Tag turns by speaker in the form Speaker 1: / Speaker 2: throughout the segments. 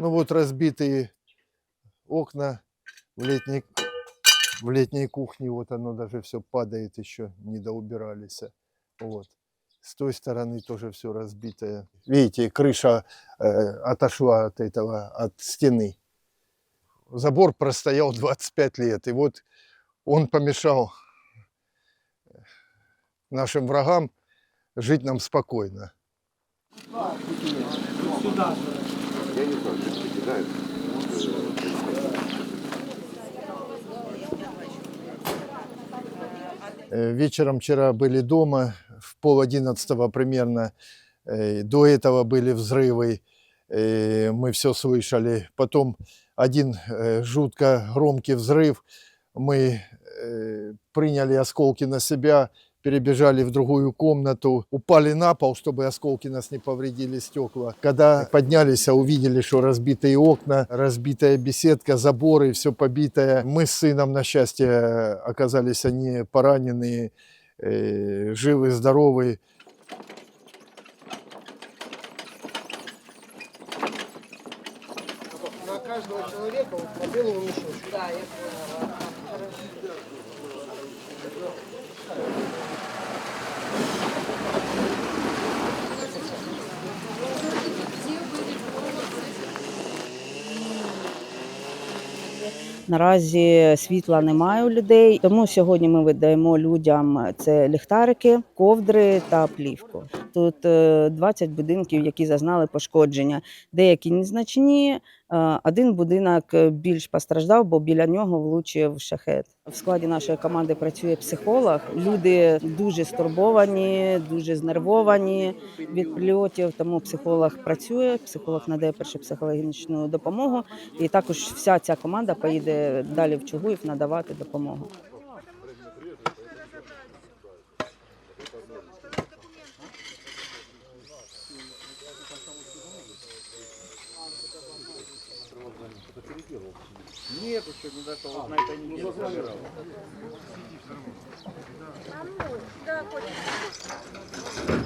Speaker 1: Ну вот разбитые окна в летней, в летней кухне, вот оно даже все падает, еще не доубирались. Вот. С той стороны тоже все разбитое. Видите, крыша э, отошла от этого, от стены. Забор простоял 25 лет, и вот он помешал нашим врагам жить нам спокойно. Э, Вечером вчера были дома, в пол одиннадцатого примерно. Э, До этого были взрывы, э, мы все слышали. Потом один жутко громкий взрыв. Мы приняли осколки на себя, перебежали в другую комнату, упали на пол, чтобы осколки нас не повредили стекла. Когда поднялись, а увидели, что разбитые окна, разбитая беседка, заборы, все побитое. Мы с сыном, на счастье, оказались они пораненные, э, живы, здоровы. На каждого человека вот по белому мешочку.
Speaker 2: Наразі світла немає у людей, тому сьогодні ми видаємо людям це ліхтарики, ковдри та плівку. Тут е, 20 будинків, які зазнали пошкодження. Деякі незначні. Е, Один будинок е, більш постраждав, бо біля нього влучив шахет. В складі нашої команди працює психолог. Люди дуже стурбовані, дуже знервовані від прильотів. Тому психолог працює. Психолог надає першу психологічну допомогу. І також вся ця команда поїде далі в Чугуїв надавати допомогу. заблокировал. Нет, еще не дошел. Вот на этой неделе
Speaker 3: ну, заблокировал. А ну, да, хочется.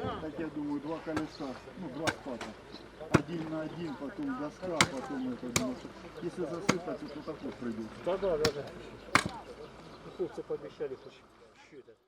Speaker 3: Так я думаю, два колеса, ну два ската. Один на один, потом доска, потом это. что Если засыпать, то такой придет. Да, да, да, да. Хлопцы пообещали хоть чуть-чуть.